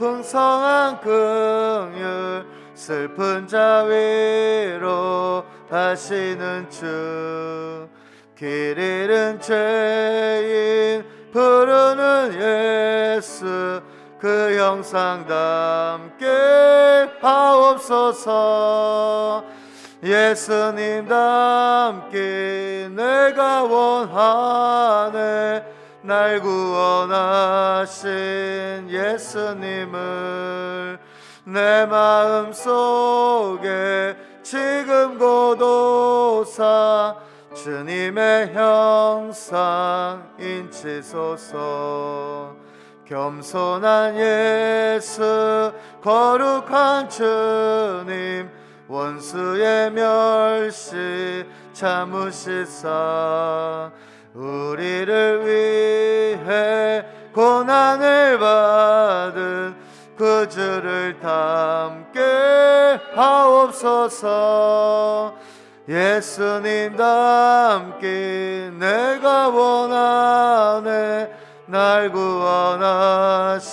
풍성한 긍휼 슬픈 자 위로 하시는 주. 길 잃은 죄인 부르는 예수 그 형상 담게 하옵소서. 예수님 닮기 내가 원하네 날 구원하신 예수님을 내 마음 속에 지금 고도사 주님의 형상 인치소서. 겸손한 예수 거룩한 주님 원수의 멸시 참으시사 우리를 위해 고난을 받은 그 주를 담게 하옵소서. 예수님 닮기 내가 원하네. 날 구원하신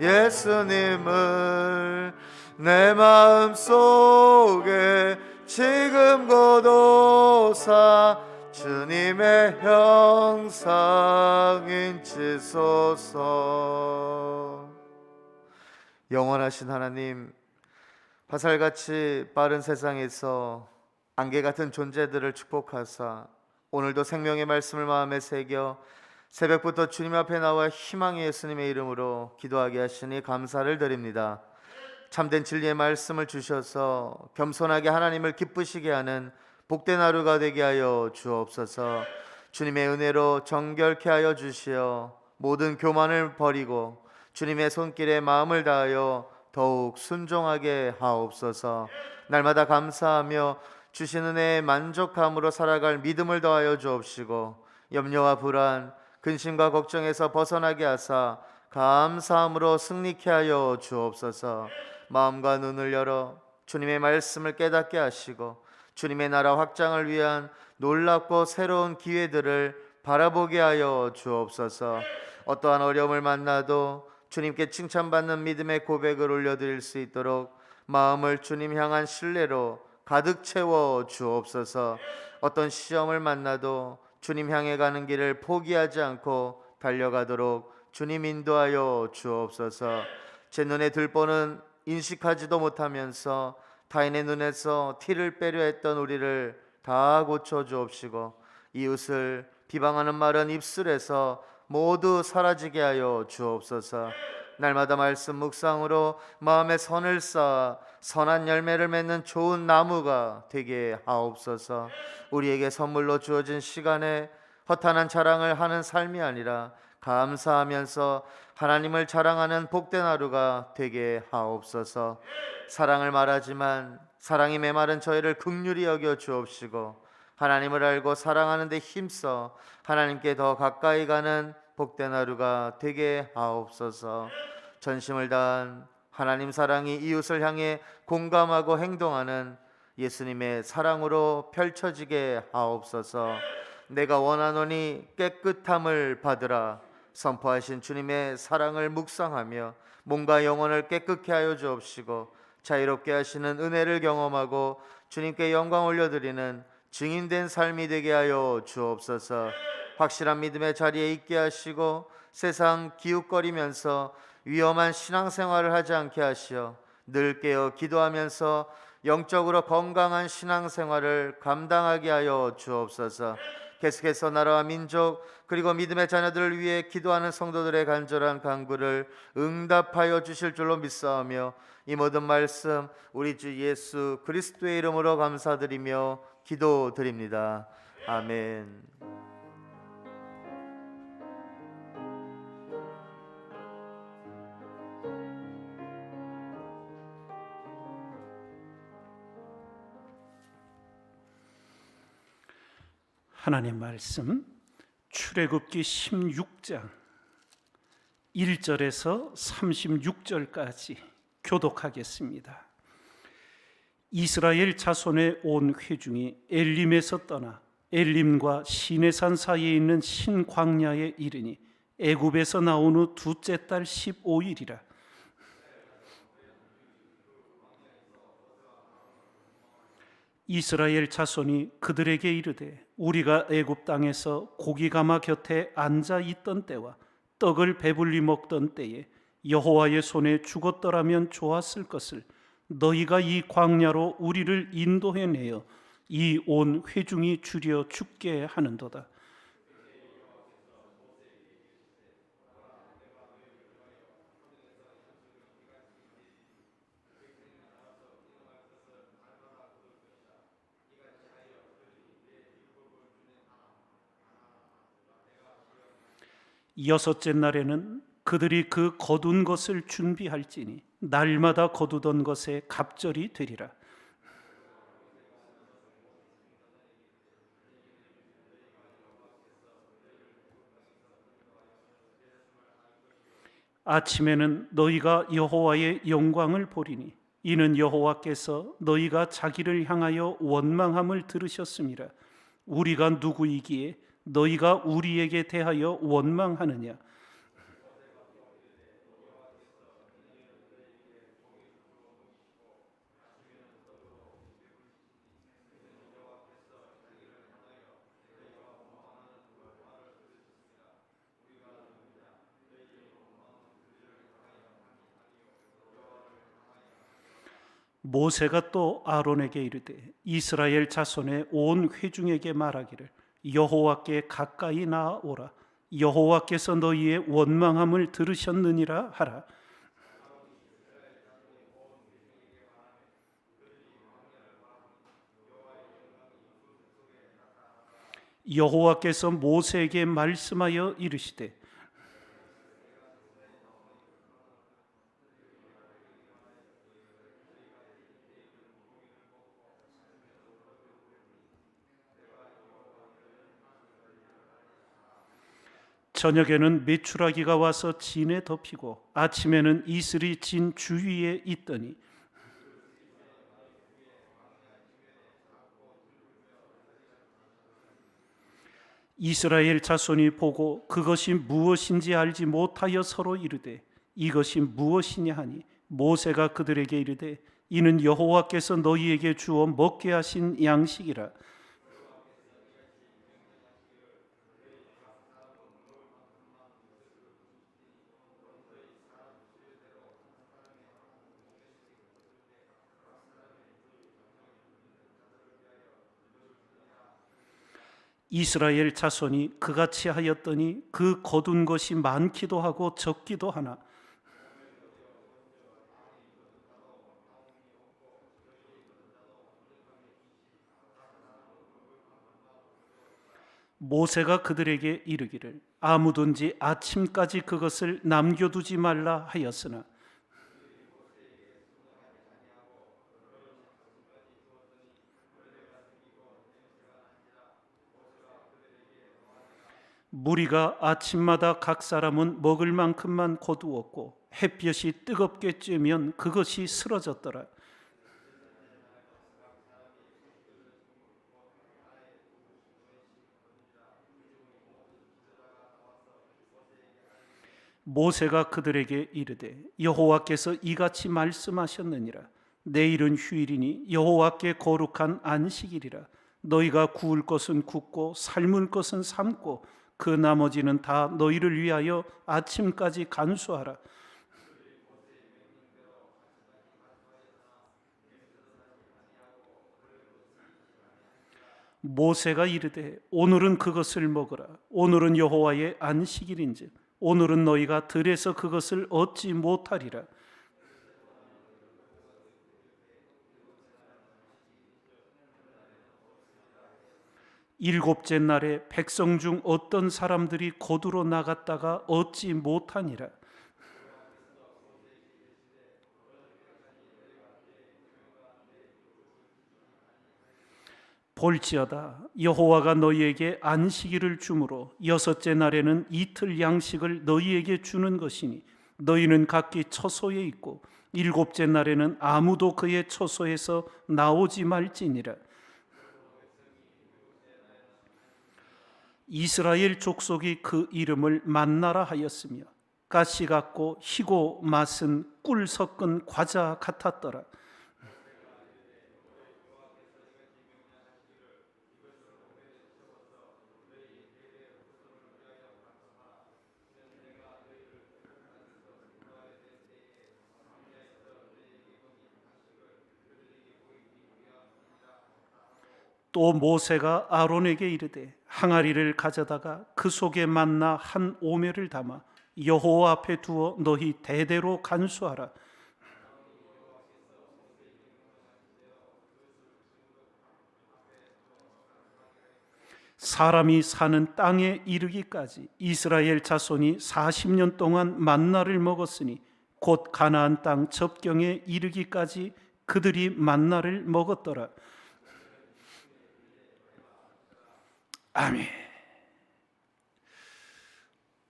예수님을 내 마음 속에 지금 고도사 주님의 형상인 지소서 영원하신 하나님 화살같이 빠른 세상에서 안개 같은 존재들을 축복하사 오늘도 생명의 말씀을 마음에 새겨 새벽부터 주님 앞에 나와 희망의 예수님의 이름으로 기도하게 하시니 감사를 드립니다. 참된 진리의 말씀을 주셔서 겸손하게 하나님을 기쁘시게 하는 복된 하루가 되게 하여 주옵소서. 주님의 은혜로 정결케 하여 주시어 모든 교만을 버리고 주님의 손길에 마음을 다하여 더욱 순종하게 하옵소서. 날마다 감사하며 주신 은혜에 만족함으로 살아갈 믿음을 더하여 주옵시고 염려와 불안, 근심과 걱정에서 벗어나게 하사 감사함으로 승리케 하여 주옵소서. 마음과 눈을 열어 주님의 말씀을 깨닫게 하시고 주님의 나라 확장을 위한 놀랍고 새로운 기회들을 바라보게 하여 주옵소서. 어떠한 어려움을 만나도 주님께 칭찬받는 믿음의 고백을 올려드릴 수 있도록 마음을 주님 향한 신뢰로 가득 채워 주옵소서. 어떤 시험을 만나도 주님 향해 가는 길을 포기하지 않고 달려가도록 주님 인도하여 주옵소서. 제 눈에 들보는 인식하지도 못하면서 타인의 눈에서 티를 빼려 했던 우리를 다 고쳐 주옵시고 이웃을 비방하는 말은 입술에서 모두 사라지게 하여 주옵소서. 날마다 말씀 묵상으로 마음에 선을 쌓아 선한 열매를 맺는 좋은 나무가 되게 하옵소서. 우리에게 선물로 주어진 시간에 허탄한 자랑을 하는 삶이 아니라 감사하면서 하나님을 자랑하는 복된 하루가 되게 하옵소서. 사랑을 말하지만 사랑이 메마른 저희를 극률히 여겨 주옵시고 하나님을 알고 사랑하는 데 힘써 하나님께 더 가까이 가는 복된 하루가 되게 하옵소서. 전심을 다한 하나님 사랑이 이웃을 향해 공감하고 행동하는 예수님의 사랑으로 펼쳐지게 하옵소서. 내가 원하노니 깨끗함을 받으라 선포하신 주님의 사랑을 묵상하며 몸과 영혼을 깨끗게 하여 주옵시고 자유롭게 하시는 은혜를 경험하고 주님께 영광 올려드리는 증인된 삶이 되게 하여 주옵소서. 확실한 믿음의 자리에 있게 하시고 세상 기웃거리면서 위험한 신앙생활을 하지 않게 하시어 늘 깨어 기도하면서 영적으로 건강한 신앙생활을 감당하게 하여 주옵소서. 계속해서 나라와 민족 그리고 믿음의 자녀들을 위해 기도하는 성도들의 간절한 간구를 응답하여 주실 줄로 믿사오며 이 모든 말씀 우리 주 예수 그리스도의 이름으로 감사드리며 기도드립니다. 아멘. 하나님 말씀 출애굽기 16장 1절에서 36절까지 교독하겠습니다. 이스라엘 자손의 온 회중이 엘림에서 떠나 엘림과 시내산 사이에 있는 신광야에 이르니 애굽에서 나온 후 둘째 달 15일이라 이스라엘 자손이 그들에게 이르되 우리가 애굽 땅에서 고기 가마 곁에 앉아 있던 때와 떡을 배불리 먹던 때에 여호와의 손에 죽었더라면 좋았을 것을 너희가 이 광야로 우리를 인도해 내어 이 온 회중이 줄여 죽게 하는도다. 여섯째 날에는 그들이 그 거둔 것을 준비할지니 날마다 거두던 것에 갑절이 되리라. 아침에는 너희가 여호와의 영광을 보리니 이는 여호와께서 너희가 자기를 향하여 원망함을 들으셨음이라 우리가 누구이기에 너희가 우리에게 대하여 원망하느냐? 모세가 또 아론에게 이르되 이스라엘 자손의 온 회중에게 말하기를 여호와께 가까이 나아오라. 여호와께서 너희의 원망함을 들으셨느니라 하라. 여호와께서 모세에게 말씀하여 이르시되 저녁에는 메추라기가 와서 진에 덮이고 아침에는 이슬이 진 주위에 있더니 이스라엘 자손이 보고 그것이 무엇인지 알지 못하여 서로 이르되 이것이 무엇이냐 하니 모세가 그들에게 이르되 이는 여호와께서 너희에게 주어 먹게 하신 양식이라 이스라엘 자손이 그같이 하였더니 그 거둔 것이 많기도 하고 적기도 하나. 모세가 그들에게 이르기를 아무든지 아침까지 그것을 남겨두지 말라 하였으나 무리가 아침마다 각 사람은 먹을 만큼만 거두었고 햇볕이 뜨겁게 쬐면 그것이 쓰러졌더라. 모세가 그들에게 이르되 여호와께서 이같이 말씀하셨느니라 내일은 휴일이니 여호와께 거룩한 안식일이라 너희가 구울 것은 굽고 삶을 것은 삶고 그 나머지는 다 너희를 위하여 아침까지 간수하라. 모세가 이르되 오늘은 그것을 먹으라. 오늘은 여호와의 안식일인즉 오늘은 너희가 들에서 그것을 얻지 못하리라 일곱째 날에 백성 중 어떤 사람들이 거두러 나갔다가 얻지 못하니라. 볼지어다 여호와가 너희에게 안식일을 주므로 여섯째 날에는 이틀 양식을 너희에게 주는 것이니 너희는 각기 처소에 있고 일곱째 날에는 아무도 그의 처소에서 나오지 말지니라 이스라엘 족속이 그 이름을 만나라 하였으며 가시 같고 희고 맛은 꿀 섞은 과자 같았더라 또 모세가 아론에게 이르되 항아리를 가져다가 그 속에 만나 한 오매를 담아 여호와 앞에 두어 너희 대대로 간수하라. 사람이 사는 땅에 이르기까지 이스라엘 자손이 40년 동안 만나를 먹었으니 곧 가나안 땅 접경에 이르기까지 그들이 만나를 먹었더라. 아멘.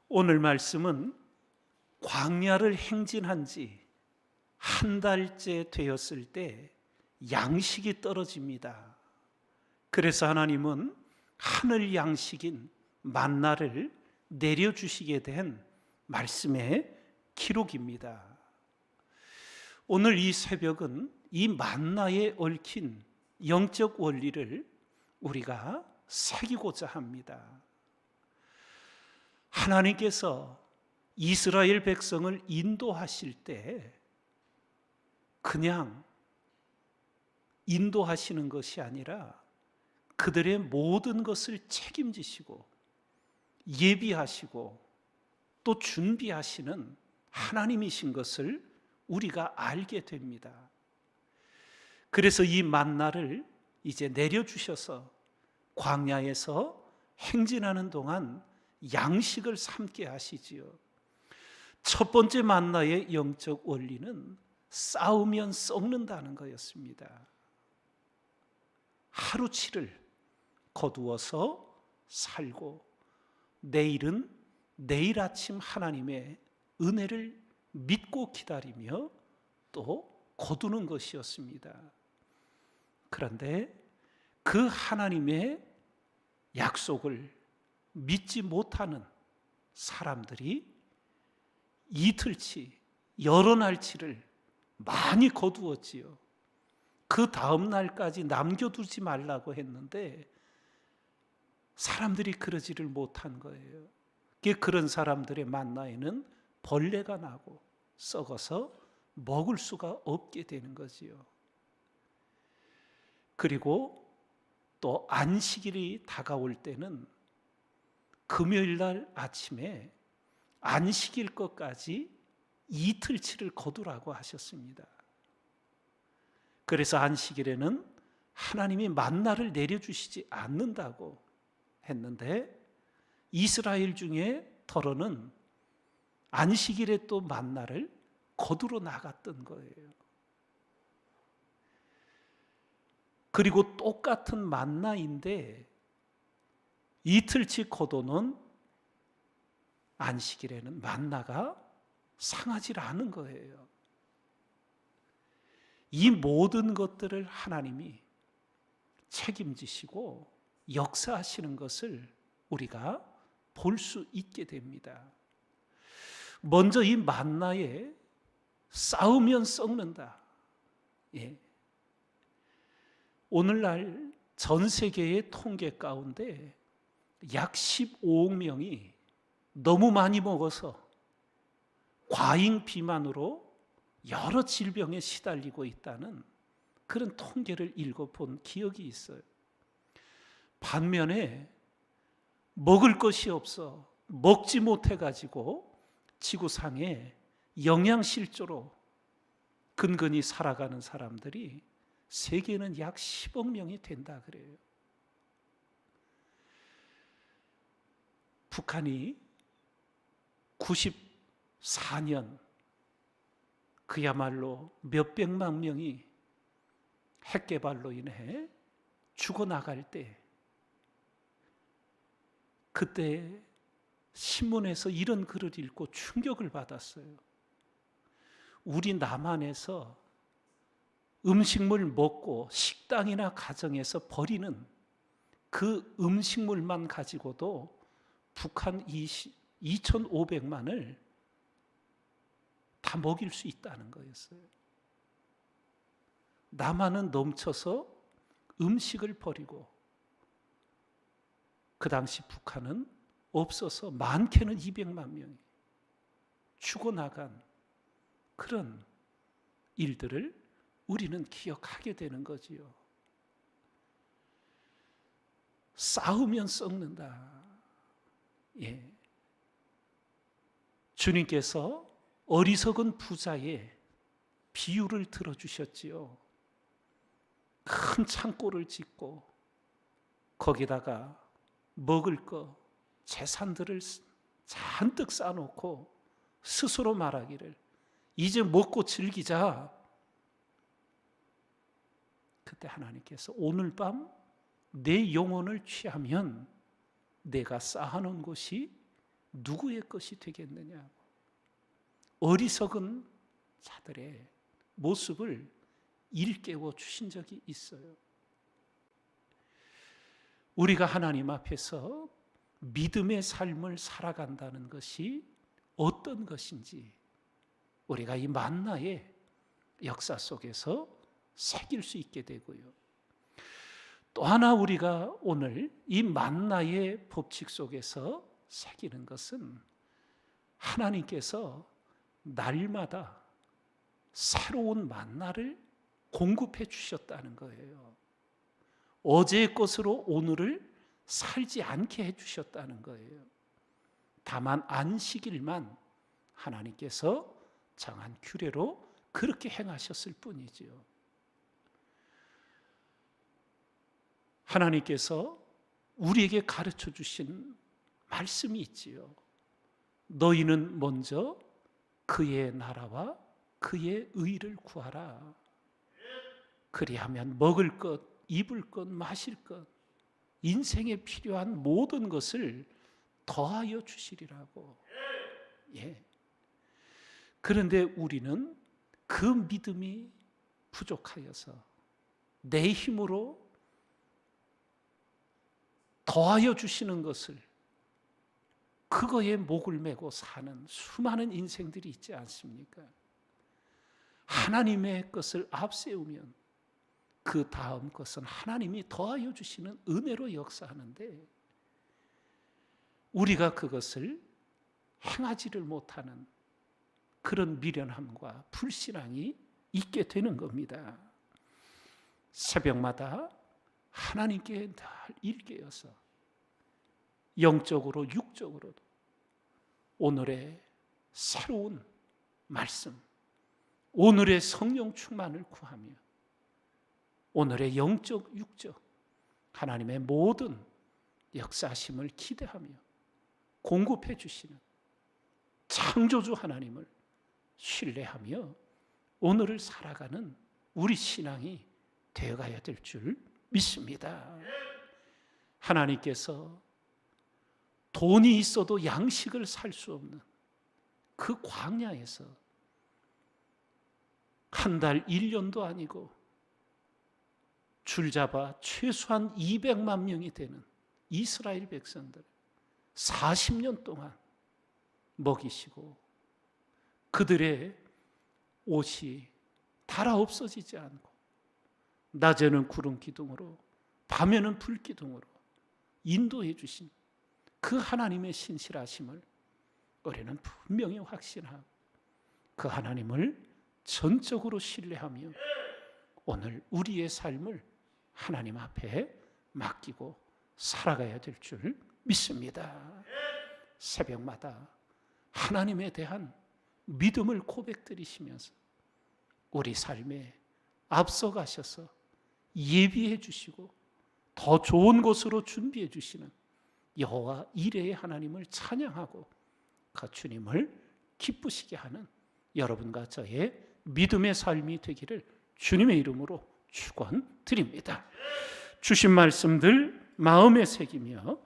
오늘 말씀은 광야를 행진한 지 한 달째 되었을 때 양식이 떨어집니다. 그래서 하나님은 하늘 양식인 만나를 내려주시게 된 말씀의 기록입니다. 오늘 이 새벽은 이 만나에 얽힌 영적 원리를 우리가 새기고자 합니다. 하나님께서 이스라엘 백성을 인도하실 때 그냥 인도하시는 것이 아니라 그들의 모든 것을 책임지시고 예비하시고 또 준비하시는 하나님이신 것을 우리가 알게 됩니다. 그래서 이 만나를 이제 내려주셔서 광야에서 행진하는 동안 양식을 삼게 하시지요. 첫 번째 만나의 영적 원리는 싸우면 썩는다는 거였습니다. 하루치를 거두어서 살고 내일은 내일 아침 하나님의 은혜를 믿고 기다리며 또 거두는 것이었습니다. 그런데 그 하나님의 약속을 믿지 못하는 사람들이 이틀치, 여러 날치를 많이 거두었지요. 그 다음 날까지 남겨두지 말라고 했는데 사람들이 그러지를 못한 거예요. 그런 사람들의 만나에는 벌레가 나고 썩어서 먹을 수가 없게 되는 거지요. 그리고 또 안식일이 다가올 때는 금요일 날 아침에 안식일 것까지 이틀치를 거두라고 하셨습니다. 그래서 안식일에는 하나님이 만나를 내려주시지 않는다고 했는데 이스라엘 중에 더러는 안식일에 또 만나를 거두러 나갔던 거예요. 그리고 똑같은 만나인데 이틀치 거두는 안식일에는 만나가 상하지 않은 거예요. 이 모든 것들을 하나님이 책임지시고 역사하시는 것을 우리가 볼 수 있게 됩니다. 먼저 이 만나에 싸우면 썩는다. 예. 오늘날 전 세계의 통계 가운데 약 15억 명이 너무 많이 먹어서 과잉 비만으로 여러 질병에 시달리고 있다는 그런 통계를 읽어본 기억이 있어요. 반면에 먹을 것이 없어 먹지 못해 가지고 지구상에 영양실조로 근근히 살아가는 사람들이 세계는 약 10억 명이 된다 그래요. 북한이 94년 그야말로 몇백만 명이 핵 개발로 인해 죽어 나갈 때 그때 신문에서 이런 글을 읽고 충격을 받았어요. 우리 남한에서 음식물 먹고 식당이나 가정에서 버리는 그 음식물만 가지고도 북한 2,500만을 다 먹일 수 있다는 거였어요. 남한은 넘쳐서 음식을 버리고 그 당시 북한은 없어서 많게는 200만 명이 죽어나간 그런 일들을 우리는 기억하게 되는 거지요. 쌓으면 썩는다. 예. 주님께서 어리석은 부자의 비유를 들어주셨지요. 큰 창고를 짓고 거기다가 먹을 거, 재산들을 잔뜩 쌓아놓고 스스로 말하기를 이제 먹고 즐기자. 그때 하나님께서 오늘 밤 내 영혼을 취하면 내가 쌓아놓은 것이 누구의 것이 되겠느냐. 어리석은 자들의 모습을 일깨워 주신 적이 있어요. 우리가 하나님 앞에서 믿음의 삶을 살아간다는 것이 어떤 것인지 우리가 이 만나의 역사 속에서 새길 수 있게 되고요. 또 하나 우리가 오늘 이 만나의 법칙 속에서 새기는 것은 하나님께서 날마다 새로운 만나를 공급해 주셨다는 거예요. 어제의 것으로 오늘을 살지 않게 해 주셨다는 거예요. 다만 안식일만 하나님께서 정한 규례로 그렇게 행하셨을 뿐이지요. 하나님께서 우리에게 가르쳐 주신 말씀이 있지요. 너희는 먼저 그의 나라와 그의 의를 구하라. 그리하면 먹을 것, 입을 것, 마실 것, 인생에 필요한 모든 것을 더하여 주시리라고. 예. 그런데 우리는 그 믿음이 부족하여서 내 힘으로 더하여 주시는 것을 그거에 목을 메고 사는 수많은 인생들이 있지 않습니까? 하나님의 것을 앞세우면 그 다음 것은 하나님이 더하여 주시는 은혜로 역사하는데 우리가 그것을 행하지를 못하는 그런 미련함과 불신앙이 있게 되는 겁니다. 새벽마다 하나님께 늘 일깨어서 영적으로 육적으로도 오늘의 새로운 말씀, 오늘의 성령 충만을 구하며 오늘의 영적 육적 하나님의 모든 역사심을 기대하며 공급해 주시는 창조주 하나님을 신뢰하며 오늘을 살아가는 우리 신앙이 되어가야 될 줄 믿습니다. 하나님께서 돈이 있어도 양식을 살 수 없는 그 광야에서 한 달, 1년도 아니고 줄 잡아 최소한 200만 명이 되는 이스라엘 백성들 40년 동안 먹이시고 그들의 옷이 달아 없어지지 않고 낮에는 구름 기둥으로 밤에는 불 기둥으로 인도해 주신 그 하나님의 신실하심을 우리는 분명히 확신하고 그 하나님을 전적으로 신뢰하며 오늘 우리의 삶을 하나님 앞에 맡기고 살아가야 될 줄 믿습니다. 새벽마다 하나님에 대한 믿음을 고백드리시면서 우리 삶에 앞서가셔서 예비해 주시고 더 좋은 곳으로 준비해 주시는 여호와 이레의 하나님을 찬양하고 그 주님을 기쁘시게 하는 여러분과 저의 믿음의 삶이 되기를 주님의 이름으로 축원드립니다. 주신 말씀들 마음에 새기며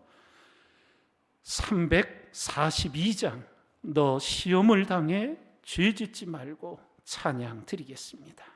342장 너 시험을 당해 죄 짓지 말고 찬양 드리겠습니다.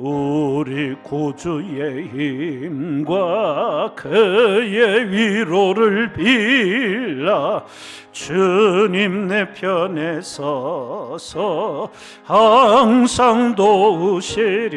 우리 구주의 힘과 그의 위로를 빌라. 주님 내 편에 서서 항상 도우시리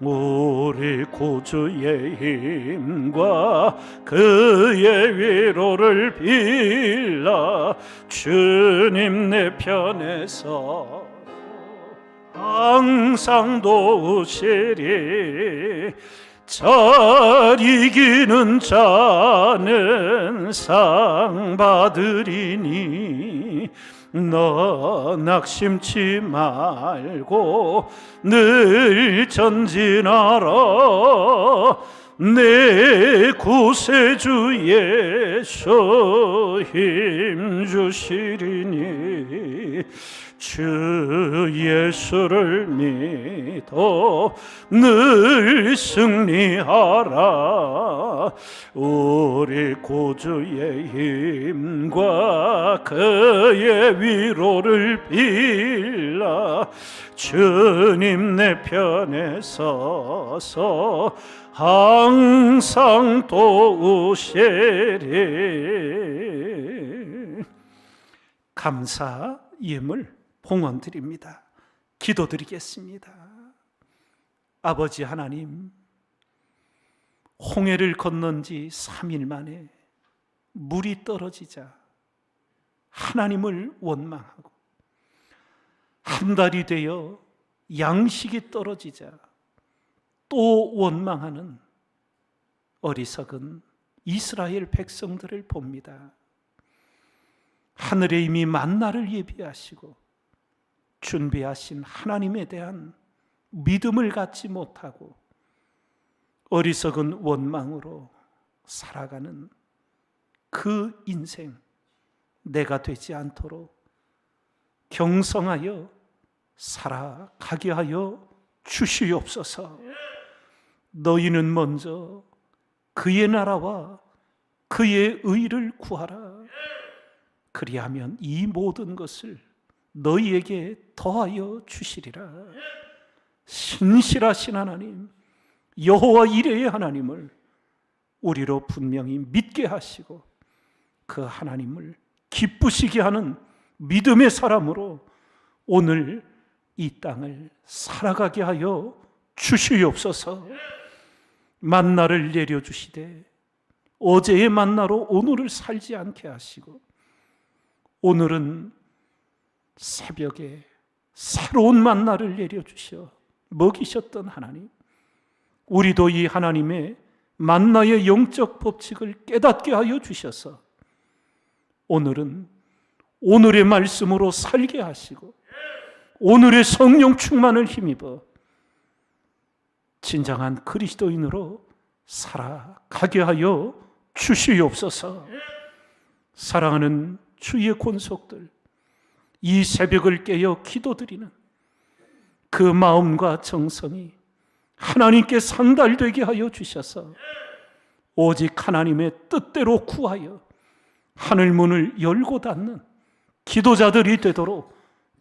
우리 구주의 힘과 그의 위로를 빌라. 주님 내 편에 서 항상 도우시리. 잘 이기는 자는 상 받으리니 너 낙심치 말고 늘 전진하라 내 구세주 예수 힘 주시리니 주 예수를 믿어 늘 승리하라. 우리 구주의 힘과 그의 위로를 빌라. 주님 내 편에 서서 항상 도우시리 감사 예물 봉헌 드립니다. 기도드리겠습니다. 아버지 하나님, 홍해를 건넌 지 3일 만에 물이 떨어지자 하나님을 원망하고 한 달이 되어 양식이 떨어지자 또 원망하는 어리석은 이스라엘 백성들을 봅니다. 하늘에 이미 만나를 예비하시고 준비하신 하나님에 대한 믿음을 갖지 못하고 어리석은 원망으로 살아가는 그 인생 내가 되지 않도록 경성하여 살아가게 하여 주시옵소서. 너희는 먼저 그의 나라와 그의 의를 구하라. 그리하면 이 모든 것을 너희에게 더하여 주시리라. 신실하신 하나님, 여호와 이레의 하나님을 우리로 분명히 믿게 하시고 그 하나님을 기쁘시게 하는 믿음의 사람으로 오늘 이 땅을 살아가게 하여 주시옵소서. 만나를 내려 주시되 어제의 만나로 오늘을 살지 않게 하시고 오늘은 새벽에 새로운 만나를 내려 주셔 먹이셨던 하나님 우리도 이 하나님의 만나의 영적 법칙을 깨닫게 하여 주셔서 오늘은 오늘의 말씀으로 살게 하시고 오늘의 성령 충만을 힘입어 진정한 그리스도인으로 살아가게 하여 주시옵소서. 사랑하는 주의 권속들, 이 새벽을 깨어 기도드리는 그 마음과 정성이 하나님께 상달되게 하여 주셔서 오직 하나님의 뜻대로 구하여 하늘 문을 열고 닫는 기도자들이 되도록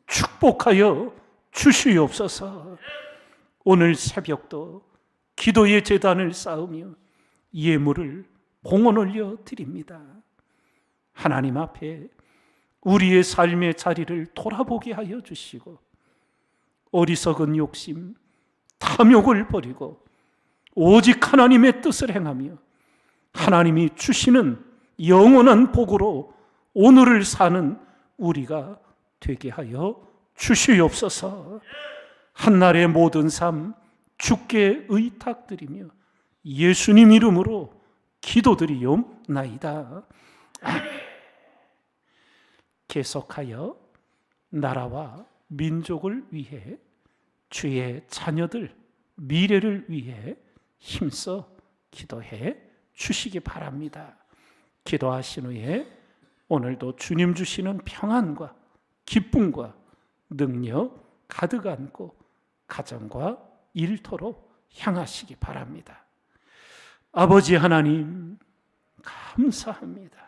축복하여 주시옵소서. 오늘 새벽도 기도의 재단을 쌓으며 예물을 봉헌 올려 드립니다. 하나님 앞에 우리의 삶의 자리를 돌아보게 하여 주시고 어리석은 욕심, 탐욕을 버리고 오직 하나님의 뜻을 행하며 하나님이 주시는 영원한 복으로 오늘을 사는 우리가 되게 하여 주시옵소서. 한날의 모든 삶 주께 의탁드리며 예수님 이름으로 기도드리옵나이다. 계속하여 나라와 민족을 위해 주의 자녀들 미래를 위해 힘써 기도해 주시기 바랍니다. 기도하신 후에 오늘도 주님 주시는 평안과 기쁨과 능력 가득 안고 가정과 일터로 향하시기 바랍니다. 아버지 하나님 감사합니다.